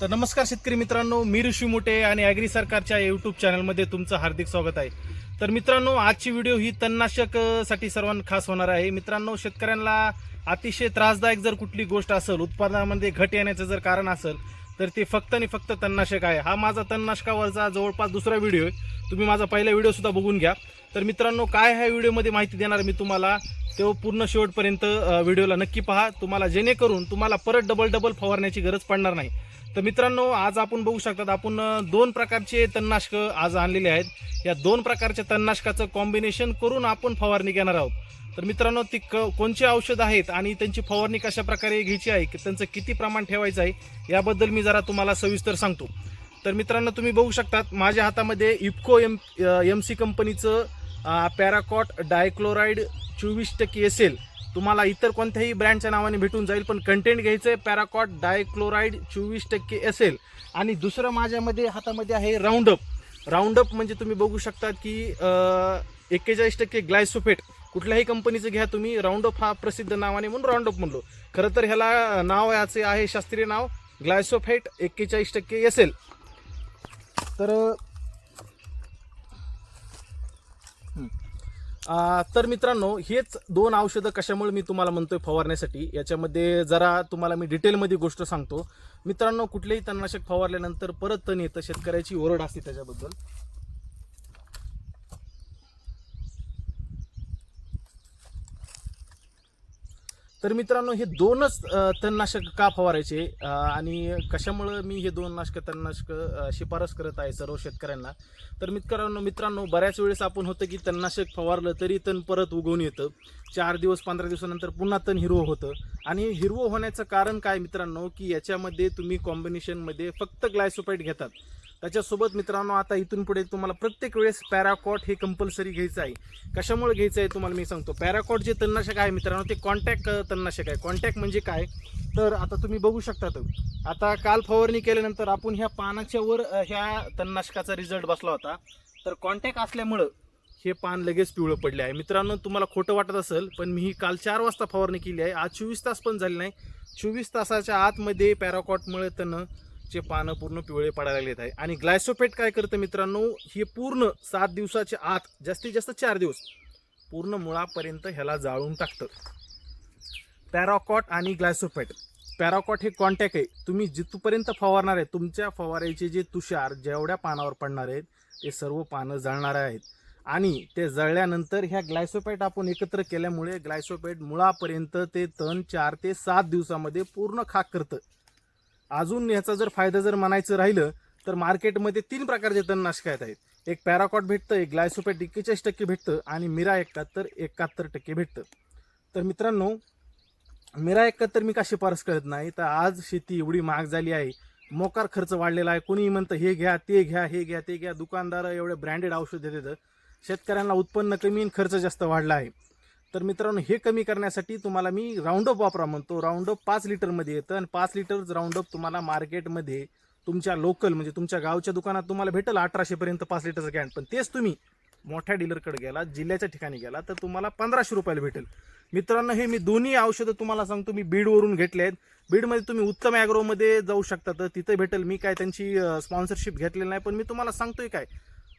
तर नमस्कार शेतकरी मित्रांनो मी ऋषी मोठे आणि ॲग्री सरकारच्या यूट्यूब चॅनलमध्ये तुमचं हार्दिक स्वागत आहे. तर मित्रांनो आजची व्हिडिओ ही तणनाशकसाठी सर्वांना खास होणार आहे. मित्रांनो शेतकऱ्यांना अतिशय त्रासदायक जर कुठली गोष्ट असेल उत्पादनामध्ये घट येण्याचं जर कारण असेल तर ते फक्त आणि फक्त तणनाशक आहे. हा माझा तणनाशकावरचा जवळपास दुसरा व्हिडिओ आहे. तुम्ही माझा पहिला व्हिडिओसुद्धा बघून घ्या. तर मित्रांनो काय ह्या व्हिडिओमध्ये माहिती देणार मी तुम्हाला तो पूर्ण शेवटपर्यंत व्हिडिओला नक्की पहा. तुम्हाला जेणेकरून तुम्हाला परत डबल डबल फवारण्याची गरज पडणार नाही. तर मित्रांनो आज आपण बघू शकतात आपण दोन प्रकारचे तणनाशकं आज आणलेले आहेत. या दोन प्रकारच्या तणनाशकाचं कॉम्बिनेशन करून आपण फवारणी घेणार आहोत. तर मित्रांनो ती क कोणचे औषध आहेत आणि त्यांची फवारणी कशा प्रकारे घ्यायची आहे की त्यांचं किती प्रमाण ठेवायचं आहे याबद्दल मी जरा तुम्हाला सविस्तर सांगतो. तर मित्रांनो तुम्ही बघू शकतात माझ्या हातामध्ये इफ्को एम एम सी कंपनीचं पॅराकॉट डायक्लोराईड चोवीस टक्के एसेल. तुम्हाला इतर कोणत्याही ब्रँडच्या नावाने भेटून जाईल पण कंटेंट घ्यायचं आहे पॅराकॉट डायक्लोराईड चोवीस टक्के एसेल. आणि दुसरं माझ्यामध्ये हातामध्ये आहे राऊंडअप. राऊंडअप म्हणजे तुम्ही बघू शकता की एक्केचाळीस टक्के ग्लायसोफेट. कुठल्याही कंपनीचं घ्या तुम्ही राऊंडअप हा प्रसिद्ध नावाने म्हणून राऊंडअप म्हणलो. खरं तर ह्याला नाव याचे आहे शास्त्रीय नाव ग्लायसोफेट एक्केचाळीस टक्के एसेल. तर आ, तर मित्रांनो हेच दोन औषधं कशामुळे मी तुम्हाला म्हणतोय फवारण्यासाठी याच्यामध्ये जरा तुम्हाला मी डिटेलमध्ये गोष्ट सांगतो. मित्रांनो कुठलेही तणनाशक फवारल्यानंतर परत तण येतं शेतकऱ्याची ओरड असते त्याच्याबद्दल. तर मित्रांनो हे दोनच तणनाशक का फवारायचे? आणि कशामुळं मी हे दोन नाशक तणनाशक शिफारस करत आहे सर्व शेतकऱ्यांना? तर मित्रांनो मित्रांनो बऱ्याच वेळेस आपण होतं की तणनाशक फवारलं तरी तण परत उगवून येतं. चार दिवस पंधरा दिवसानंतर पुन्हा तण हिरवं होतं. आणि हिरवं होण्याचं कारण काय मित्रांनो की याच्यामध्ये तुम्ही कॉम्बिनेशनमध्ये फक्त ग्लायसोपाईट घेतात. त्याच्यासोबत मित्रांनो आता इथून पुढे तुम्हाला प्रत्येक वेळेस पॅराकॉट हे कंपल्सरी घ्यायचं आहे. कशामुळे घ्यायचं आहे तुम्हाला मी सांगतो. पॅराकॉट जे तणनाशक आहे मित्रांनो ते कॉन्टॅक्ट तणनाशक आहे. कॉन्टॅक्ट म्हणजे काय? तर आता तुम्ही बघू शकतात. आता काल फवारणी केल्यानंतर आपण ह्या पानाच्या वर ह्या तणनाशकाचा रिझल्ट बसला होता. तर कॉन्टॅक्ट असल्यामुळं हे पान लगेच पिवळं पडले आहे. मित्रांनो तुम्हाला खोटं वाटत असेल पण मी ही काल चार वाजता फवारणी केली आहे. आज चोवीस तास पण झाले नाही. चोवीस तासाच्या आतमध्ये पॅराकॉटमुळे तण चे पानं पूर्ण पिवळे पडायला लागलेत आहे. आणि ग्लायसोपेट काय करतं मित्रांनो? हे पूर्ण सात दिवसाच्या आत जास्तीत जास्त चार दिवस पूर्ण मुळापर्यंत ह्याला जाळून टाकतं. पॅराकॉट आणि ग्लायसोपेट. पॅराकॉट हे कॉन्टॅक्ट आहे. तुम्ही जिथपर्यंत फवारणार आहे तुमच्या फवारायचे जे तुषार जेवढ्या पानावर पडणार आहेत ते सर्व पानं जळणार आहेत. आणि ते जळल्यानंतर ह्या ग्लायसोपेट आपण एकत्र केल्यामुळे ग्लायसोपेट मुळापर्यंत ते तण चार ते सात दिवसामध्ये पूर्ण खाक करतं. अजून याचा जर फायदा जर म्हणायचं राहिलं तर मार्केटमध्ये तीन प्रकारचे तणनाशक आहेत. एक पॅराकॉट भेटतं एक ग्लायसोपेट एक्केचाळीस टक्के भेटतं आणि मिरा एकाहत्तर एकाहत्तर टक्के भेटतं. तर मित्रांनो मिरा एकाहत्तर मी का शिफारस करत नाही तर आज शेती एवढी महाग झाली आहे मोकार खर्च वाढलेला आहे कोणीही म्हणतं हे घ्या ते घ्या हे घ्या ते घ्या दुकानदार एवढे ब्रँडेड औषध देतात. शेतकऱ्यांना उत्पन्न कमी खर्च जास्त वाढला आहे. तर मित्रांनो हे कमी करण्यासाठी तुम्हाला मी राऊंडअप वापरा म्हणतो. राऊंडअप पाच लिटरमध्ये येतं आणि पाच लिटर राऊंडअप तुम्हाला मार्केटमध्ये तुमच्या लोकल म्हणजे तुमच्या गावच्या दुकानात तुम्हाला भेटेल अठराशेपर्यंत पाच लिटरचं कॅन पण तेच तुम्ही मोठ्या डीलरकडे गेला जिल्ह्याच्या ठिकाणी गेला तर तुम्हाला पंधराशे रुपयाला भेटेल. मित्रांनो हे मी दोन्ही औषधं तुम्हाला सांगतो मी बीडवरून घेतले आहेत. बीडमध्ये तुम्ही उत्तम ॲग्रोमध्ये जाऊ शकता तर तिथं भेटेल. मी काय त्यांची स्पॉन्सरशिप घेतलेली नाही पण मी तुम्हाला सांगतोय काय.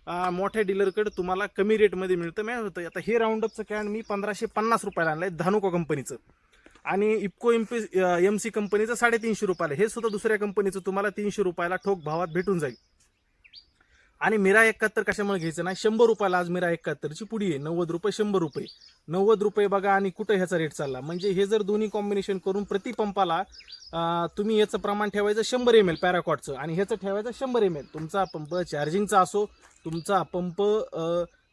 मोठ्या डीलरकडे तुम्हाला कमी रेटमध्ये मिळतं. मॅच होतं आता हे राऊंडअपचं कॅन मी पंधराशे पन्नास रुपयाला आणलं आहे धानुका कंपनीचं आणि IFFCO M P M C कंपनीचं साडेतीनशे रुपयाला. हे सुद्धा दुसऱ्या कंपनीचं तुम्हाला तीनशे रुपयाला ठोक भावात भेटून जाईल. आणि मिरा एकाहत्तर कशामुळे घ्यायचं नाही? शंभर रुपयाला आज मिरा एकाहत्तरची पुढी आहे. नव्वद रुपये शंभर रुपये. नव्वद रुपये बघा आणि कुठं ह्याचा रेट चालला. म्हणजे हे जर दोन्ही कॉम्बिनेशन करून प्रति पंपाला तुम्ही याचं प्रमाण ठेवायचं शंभर एम एल पॅराकॉटचं आणि ह्याचं ठेवायचं शंभर एम एल तुमचा पंप चार्जिंगचा असो तुमचा पंप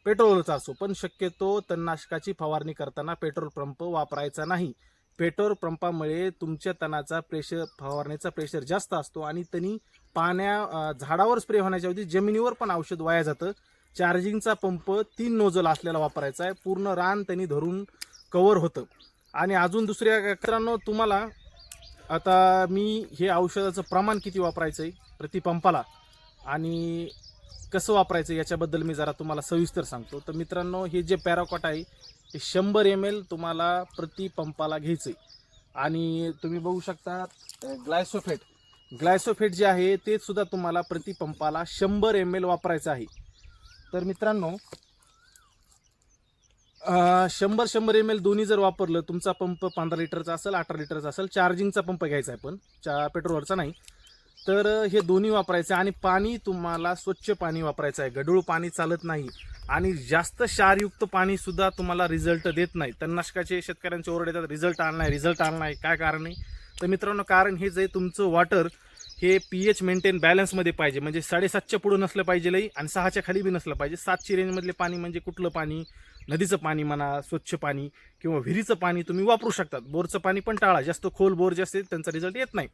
पेट्रोलचा असो पण शक्यतो तणनाशकाची फवारणी करताना पेट्रोल पंप वापरायचा नाही. पेट्रोल पंपामुळे तुमच्या तणाचा प्रेशर फवारणीचा प्रेशर जास्त असतो आणि तणी पाण्या झाडावर स्प्रे होण्याच्या ऐवजी जमिनीवर पण औषध वाया जातं. चार्जिंगचा पंप तीन नोजल असलेला वापरायचा आहे. पूर्ण रान त्यांनी धरून कवर होतं. आणि अजून दुसऱ्या मित्रांनो तुम्हाला आता मी हे औषधाचं प्रमाण किती वापरायचं आहे प्रतिपंपाला आणि कसं वापरायचं याच्याबद्दल मी जरा तुम्हाला सविस्तर सांगतो. तर मित्रांनो हे जे पॅराकॉट आहे ते शंभर एम एल तुम्हाला प्रति पंपाला घ्यायचं आहे. आणि तुम्ही बघू शकता ग्लायसोफेट. ग्लायसोफेट जे आहे ते सुद्धा तुम्हाला प्रति पंपाला शंभर एम एल वापरायचं आहे. तर मित्रांनो शंभर शंभर एम एल दोन्ही जर वापरलं तुमचा पंप पंधरा लिटरचा असेल अठरा लिटरचा असेल चार्जिंगचा पंप घ्यायचा आहे पण चा पेट्रोलवरचा नाही. तर हे दोन्ही वापरायचं आहे आणि पाणी तुम्हाला स्वच्छ पाणी वापरायचं आहे. गढूळ पाणी चालत नाही आणि जास्त क्षारयुक्त पाणीसुद्धा तुम्हाला रिझल्ट देत नाही. तणनाशकाचे शेतकऱ्यांचे ओरड येतात रिझल्ट आणला आहे रिझल्ट आणला आहे काय कारण आहे? तर मित्रांनो कारण हे जे तुमचं वॉटर हे पी एच मेंटेन बॅलन्समध्ये पाहिजे. म्हणजे साडेसातच्या पुढं नसलं पाहिजे लई आणि सहाच्या खाली बी नसलं पाहिजे. सातची रेंजमधले पाणी म्हणजे कुठलं पाणी? नदीचं पाणी म्हणा स्वच्छ पाणी किंवा विहिरीचं पाणी तुम्ही वापरू शकतात. बोरचं पाणी पण टाळा. जास्त खोल बोर जे असते त्यांचा रिझल्ट येत नाही.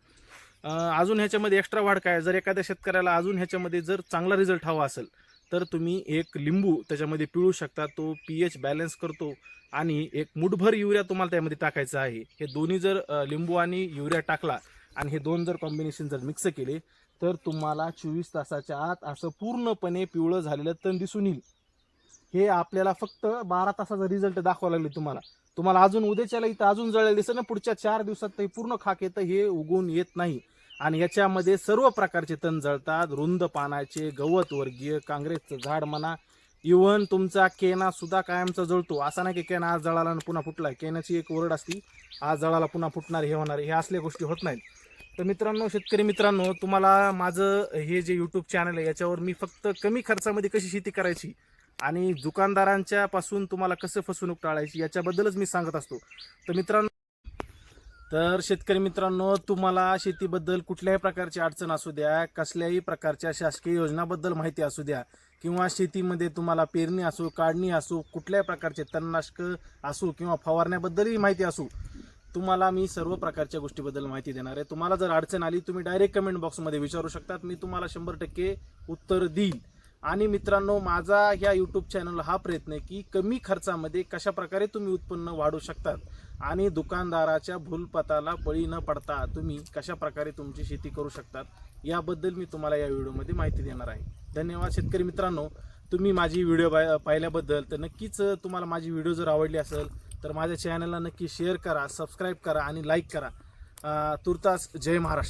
अजून ह्याच्यामध्ये एक्स्ट्रा वाढ काय? जर एखाद्या शेतकऱ्याला अजून ह्याच्यामध्ये जर चांगला रिझल्ट हवा असेल तर तुम्ही एक लिंबू त्याच्यामध्ये पिळू शकता तो पी एच बॅलन्स करतो आणि एक मुठभर युरिया तुम्हाला त्यामध्ये टाकायचं आहे. हे दोन्ही जर लिंबू आणि युरिया टाकला आणि हे दोन जर कॉम्बिनेशन जर मिक्स केले तर तुम्हाला चोवीस तासाच्या आत असं पूर्णपणे पिवळं झालेलं तण दिसून येईल. हे आपल्याला फक्त बारा तासाचा रिझल्ट दाखवा लागले तुम्हाला. तुम्हाला अजून उद्याच्याला इथं अजून जळलं दिसतं ना पुढच्या चार दिवसात ते पूर्ण खाक येतं हे उगवून येत नाही. आणि याच्यामध्ये सर्व प्रकारचे तण जळतात. रुंद पानाचे गवत वर्गीय काँग्रेसचं झाड म्हणा. इवन तुमचा केना सुद्धा कायमचा जळतो. असा नाही की केना आज जळाला आणि पुन्हा फुटला. केनाची एक ओरड असती आज जळाला पुन्हा फुटणार हे होणार हे असल्या गोष्टी होत नाहीत. तर मित्रांनो शेतकरी मित्रांनो तुम्हाला माझं हे जे यूट्यूब चॅनल आहे याच्यावर मी फक्त कमी खर्चामध्ये कशी शेती करायची आणि दुकानदारांच्या पासून तुम्हाला कसं फसवणूक टाळायची याच्याबद्दलच मी सांगत असतो. तर मित्रांनो तर शेतकरी मित्रांनो तुम्हाला शेतीबद्दल कुठल्याही प्रकारची अडचण असू द्या कसल्याही प्रकारच्या शासकीय योजनाबद्दल माहिती असू द्या किंवा शेतीमध्ये तुम्हाला पेरणी असो काढणी असो कुठल्याही प्रकारचे तणनाशक असो किंवा फवारण्याबद्दलही माहिती असू तुम्हाला मी सर्व प्रकारच्या गोष्टीबद्दल माहिती देणार आहे. तुम्हाला जर अडचण आली तुम्ही डायरेक्ट कमेंट बॉक्समध्ये विचारू शकतात. मी तुम्हाला शंभर टक्के उत्तर देईल आणि मित्रांनो माझा ह्या यूट्यूब चॅनल हा प्रयत्न आहे की कमी खर्चामध्ये कशा प्रकारे तुम्ही उत्पन्न वाढवू शकतात. आणि दुकानदाराच्या भूलपताला बळी न पडता तुम्ही कशा प्रकारे तुमची शेती करू शकतात याबद्दल मी तुम्हाला या व्हिडिओमध्ये माहिती देणार आहे. धन्यवाद शेतकरी मित्रांनो. तुम्ही माझी व्हिडिओ पाहिल्याबद्दल तर नक्कीच तुम्हाला माझी व्हिडिओ जर आवडली असेल तर माझ्या चॅनलला नक्की शेअर करा सबस्क्राईब करा आणि लाईक करा. तुर्तास जय महाराष्ट्र.